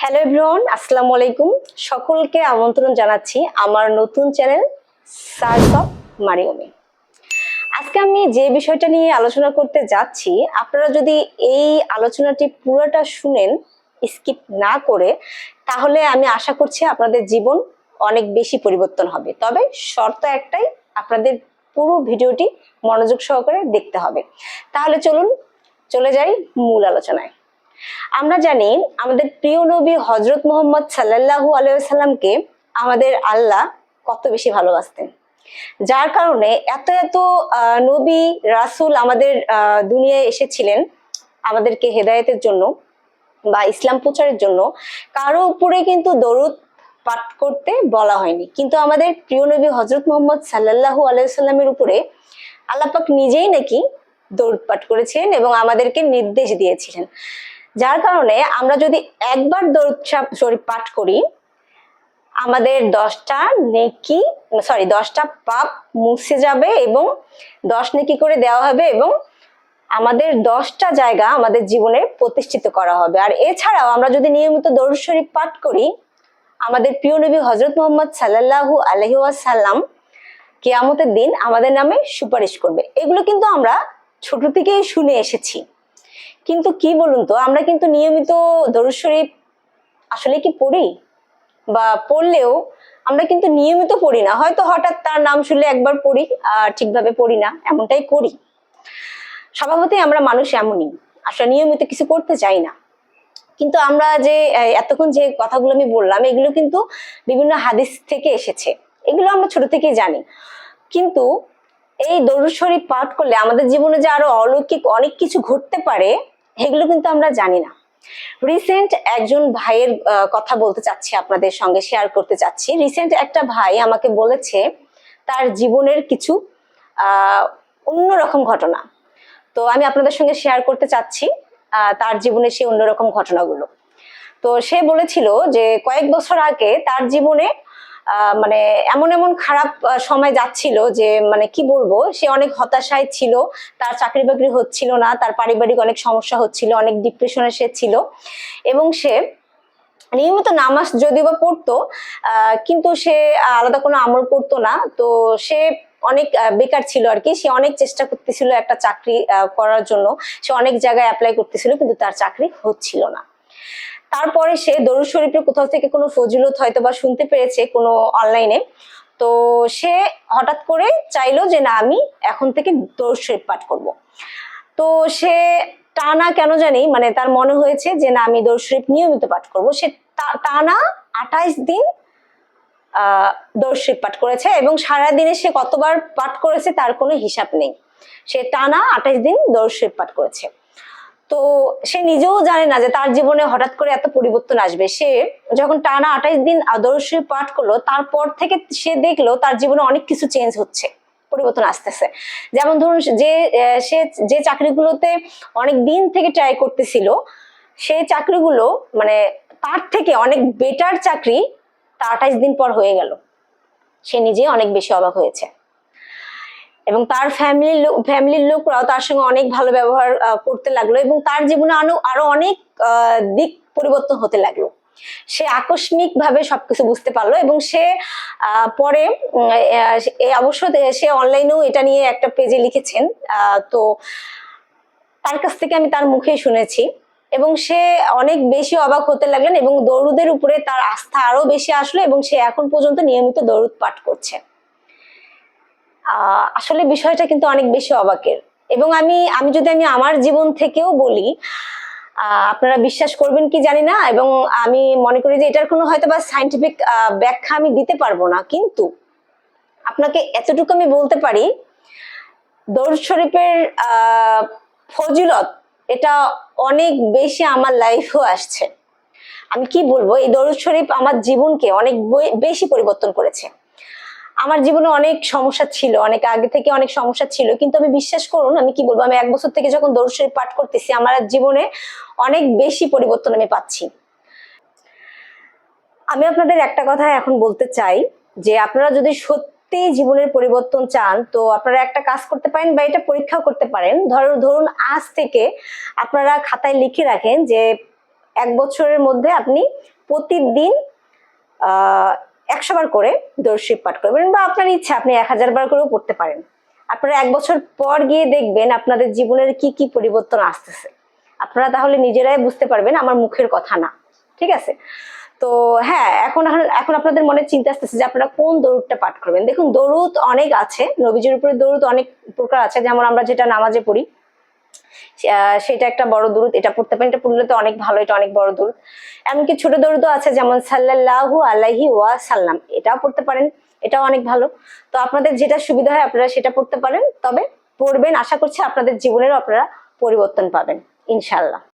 Hello everyone আসসালামু আলাইকুম সকলকে আমন্ত্রণ জানাচ্ছি আমার নতুন চ্যানেল সার্চ অফ মারিওমি আজকে আমি যে বিষয়টা নিয়ে আলোচনা করতে যাচ্ছি, আপনারা যদি এই আলোচনাটি পুরোটা শুনেন স্কিপ না করে, তাহলে আমি আশা করছি আপনাদের জীবন অনেক বেশি পরিবর্তন হবে। তবে শর্ত একটাই, আপনাদের পুরো ভিডিওটি মনোযোগ সহকারে দেখতে হবে। তাহলে চলুন, চলে যাই মূল আলোচনায়। আমরা জানি আমাদের প্রিয় নবী হজরত মোহাম্মদ সাল্লাল্লাহু আলাইসাল্লামকে আমাদের আল্লাহ কত বেশি ভালোবাসতেন। যার কারণে এত এত নবী, রাসূল আমাদের দুনিয়ায় এসেছিলেন আমাদেরকে হেদায়েতের জন্য বা ইসলাম প্রচারের জন্য। কারও উপরে কিন্তু দরুদ পাঠ করতে বলা হয়নি। কিন্তু আমাদের প্রিয় নবী হজরত মোহাম্মদ সাল্লাল্লাহু আলাইসাল্লামের উপরে আল্লাপাক নিজেই নাকি দরুদ পাঠ করেছিলেন এবং আমাদেরকে নির্দেশ দিয়েছিলেন। যার কারণে আমরা যদি একবার দরুদ শরীফ পাঠ করি, আমাদের দশটা নেকি সরি দশটা পাপ মুছে যাবে এবং দশ নেকি করে দেওয়া হবে এবং আমাদের দশটা জায়গা আমাদের জীবনে প্রতিষ্ঠিত করা হবে। আর এছাড়াও আমরা যদি নিয়মিত দরুদ শরীফ পাঠ করি, আমাদের প্রিয় নবী হজরত মোহাম্মদ সাল্লাল্লাহু আলহি ওয়াসাল্লাম কেয়ামতের দিন আমাদের নামে সুপারিশ করবে। এগুলো কিন্তু আমরা ছোট থেকেই শুনে এসেছি। কিন্তু কি বলুন তো, আমরা কিন্তু নিয়মিত দরুদ শরীফ আসলে কি পড়ি? বা পড়লেও আমরা কিন্তু নিয়মিত পড়ি না। হয়তো হঠাৎ তার নাম শুনলে একবার পড়ি, আর ঠিকভাবে পড়ি না, এমনটাই করি। স্বভাবতই আমরা মানুষ এমনই। আসলে নিয়মিত কিছু করতে চাই না। কিন্তু আমরা যে এতক্ষণ যে কথাগুলো আমি বললাম, এগুলো কিন্তু বিভিন্ন হাদিস থেকে এসেছে। এগুলো আমরা ছোট থেকেই জানি। কিন্তু এই দরুদ শরীফ পাঠ করলে আমাদের জীবনে যে আরও অলৌকিক অনেক কিছু ঘটতে পারে এগুলো কিন্তু আমরা জানি না। রিসেন্ট একজন ভাইয়ের কথা বলতে চাচ্ছি আপনাদের সঙ্গে শেয়ার করতে চাচ্ছি। রিসেন্ট একটা ভাই আমাকে বলেছে, তার জীবনের কিছু অন্যরকম ঘটনা। তো আমি আপনাদের সঙ্গে শেয়ার করতে চাচ্ছি তার জীবনে সেই অন্যরকম ঘটনাগুলো। তো সে বলেছিল যে, কয়েক বছর আগে তার জীবনে মানে এমন এমন খারাপ সময় যাচ্ছিল যে মানে কি বলব, সে অনেক হতাশায় ছিল, তার চাকরি বাকরি হচ্ছিল না, তার পারিবারিক অনেক সমস্যা হচ্ছিল, অনেক ডিপ্রেশনে সে ছিল। এবং সে নিয়মিত নামাজ যদিও বা পড়তো কিন্তু সে আলাদা কোনো আমল করতো না। তো সে অনেক বেকার ছিল আর কি। সে অনেক চেষ্টা করতেছিল একটা চাকরি করার জন্য। সে অনেক জায়গায় অ্যাপ্লাই করতেছিল, কিন্তু তার চাকরি হচ্ছিল না। তারপরে সে দরুদ শরীফের কোথাও থেকে কোনো ফজিলত হয়তো বা শুনতে পেরেছে কোনো অনলাইনে তো সে হঠাৎ করে চাইলো যে, না, আমি এখন থেকে দরুদ শরীফ পাঠ করব। তো সে টানা কেন জানি মানে তার মনে হয়েছে যে, না, আমি দরুদ শরীফ নিয়মিত পাঠ করব। সে টানা আঠাইশ দিন দরুদ শরীফ পাঠ করেছে এবং সারা দিনে সে কতবার পাঠ করেছে তার কোনো হিসাব নেই। সে টানা আঠাইশ দিন দরুদ শরীফ পাঠ করেছে। তো সে নিজেও জানে না যে তার জীবনে হঠাৎ করে এত পরিবর্তন আসবে। সে যখন টানা আঠাইশ দিন আদর্শ পাঠ করল, তারপর থেকে সে দেখল তার জীবনে অনেক কিছু চেঞ্জ হচ্ছে, পরিবর্তন আসতেছে। যেমন ধরুন যে সে যে চাকরিগুলোতে অনেক দিন থেকে ট্রাই করতেছিল সেই চাকরিগুলো মানে তার থেকে অনেক বেটার চাকরি তার আঠাইশ দিন পর হয়ে গেল। সে নিজে অনেক বেশি অবাক হয়েছে। এবং তার ফ্যামিলির লোক ফ্যামিলির লোকরাও তার সঙ্গে অনেক ভালো ব্যবহার করতে লাগল এবং তার জীবনে আরও আরও অনেক দিক পরিবর্তন হতে লাগল। সে আকস্মিক ভাবে সবকিছু বুঝতে পারল এবং সে পরে অবশ্য সে অনলাইনেও এটা নিয়ে একটা পেজে লিখেছেন। তো তার কাছ থেকে আমি তার মুখেই শুনেছি এবং সে অনেক বেশি অবাক হতে লাগলেন এবং দৌড়ুদের উপরে তার আস্থা আরও বেশি আসলো এবং সে এখন পর্যন্ত নিয়মিত দৌড়ুদ পাঠ করছে। আসলে বিষয়টা কিন্তু অনেক বেশি অবাকের। এবং আমি আমি যদি আমি আমার জীবন থেকেও বলি আপনারা বিশ্বাস করবেন কি জানি না, এবং আমি মনে করি যে এটার কোনো হয়তো বা সাইন্টিফিক ব্যাখ্যা আমি দিতে পারব না। কিন্তু আপনাকে এতটুকু আমি বলতে পারি দরুদ শরীফের ফজিলত এটা অনেক বেশি আমার লাইফেও আসছে। আমি কি বলব? এই দরুদ শরীফ আমার জীবনকে অনেক বেশি পরিবর্তন করেছে। আমার জীবনে অনেক সমস্যা ছিল, অনেক আগে থেকে অনেক সমস্যা ছিল, কিন্তু আমি বিশ্বাস করুন, আমি কি বলব, আমি এক বছর থেকে যখন শরীফ পাঠ করতেছি, আমার জীবনে অনেক বেশি পরিবর্তন আমি পাচ্ছি। আমি আপনাদের একটা কথা এখন বলতে চাই, যে আপনারা যদি সত্যি জীবনের পরিবর্তন চান, তো আপনারা একটা কাজ করতে পারেন বা এটা পরীক্ষাও করতে পারেন। ধরুন ধরুন আজ থেকে আপনারা খাতায় লিখে রাখেন যে এক বছরের মধ্যে আপনি প্রতিদিন একশো বার করে দর্শিপ পাঠ করবেন বা আপনার ইচ্ছা, আপনি এক হাজার বার করেও পড়তে পারেন। আপনারা এক বছর পর গিয়ে দেখবেন আপনাদের জীবনের কি কি পরিবর্তন আসতেছে। আপনারা তাহলে নিজেরাই বুঝতে পারবেন আমার মুখের কথা না, ঠিক আছে? তো হ্যাঁ এখন এখন আপনাদের মনে চিন্তা আসতেছে যে আপনারা কোন দরুদটা পাঠ করবেন? দেখুন, দরুদ অনেক আছে, নবীজির উপরে দরুদ অনেক প্রকার আছে, যেমন আমরা যেটা নামাজে পড়ি সেটা একটা বড় দূরত এটা পড়তে পারেন, এটা পড়লে তো অনেক ভালো, এটা অনেক বড় দূরত এমনকি ছোট দূরত্ব আছে যেমন সাল্লাল্লাহু আলাইহি ওয়া সাল্লাম এটাও পড়তে পারেন, এটাও অনেক ভালো। তো আপনাদের যেটা সুবিধা হয় আপনারা সেটা পড়তে পারেন, তবে পড়বেন, আশা করছি আপনাদের জীবনেরও আপনারা পরিবর্তন পাবেন ইনশাল্লাহ